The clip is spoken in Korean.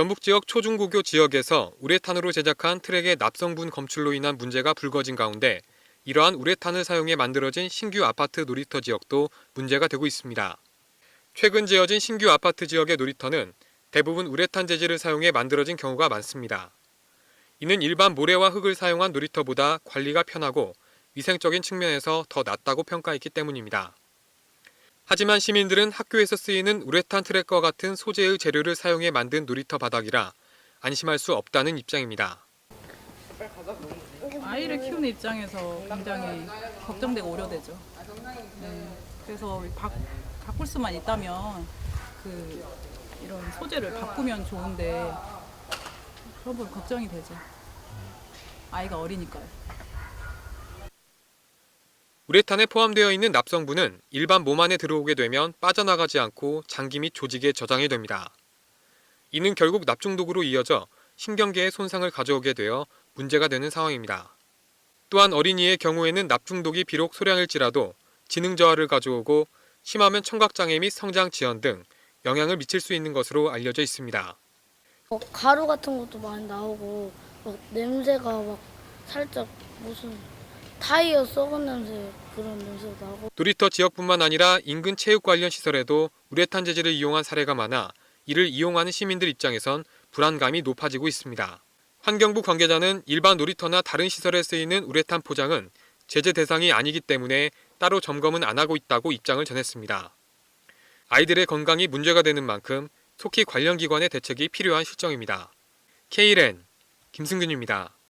전북 지역 초중고교 지역에서 우레탄으로 제작한 트랙의 납성분 검출로 인한 문제가 불거진 가운데 이러한 우레탄을 사용해 만들어진 신규 아파트 놀이터 지역도 문제가 되고 있습니다. 최근 지어진 신규 아파트 지역의 놀이터는 대부분 우레탄 재질을 사용해 만들어진 경우가 많습니다. 이는 일반 모래와 흙을 사용한 놀이터보다 관리가 편하고 위생적인 측면에서 더 낫다고 평가했기 때문입니다. 하지만 시민들은 학교에서 쓰이는 우레탄 트랙과 같은 소재의 재료를 사용해 만든 놀이터 바닥이라 안심할 수 없다는 입장입니다. 아이를 키우는 입장에서 굉장히 걱정되고 우려되죠. 네, 그래서 바, 바꿀 수만 있다면 그 이런 소재를 바꾸면 좋은데 그런 분 걱정이 되죠. 아이가 어리니까요. 우레탄에 포함되어 있는 납성분은 일반 몸 안에 들어오게 되면 빠져나가지 않고 장기 및 조직에 저장이 됩니다. 이는 결국 납중독으로 이어져 신경계에 손상을 가져오게 되어 문제가 되는 상황입니다. 또한 어린이의 경우에는 납중독이 비록 소량일지라도 지능 저하를 가져오고 심하면 청각장애 및 성장 지연 등 영향을 미칠 수 있는 것으로 알려져 있습니다. 어, 가루 같은 것도 많이 나오고 막 냄새가 막 살짝 무슨 타이어 썩은 냄새 그런 냄새가 나고 놀이터 지역뿐만 아니라 인근 체육 관련 시설에도 우레탄 재질을 이용한 사례가 많아 이를 이용하는 시민들 입장에선 불안감이 높아지고 있습니다. 환경부 관계자는 일반 놀이터나 다른 시설에 쓰이는 우레탄 포장은 제재 대상이 아니기 때문에 따로 점검은 안 하고 있다고 입장을 전했습니다. 아이들의 건강이 문제가 되는 만큼 속히 관련 기관의 대책이 필요한 실정입니다. K랜 김승균입니다.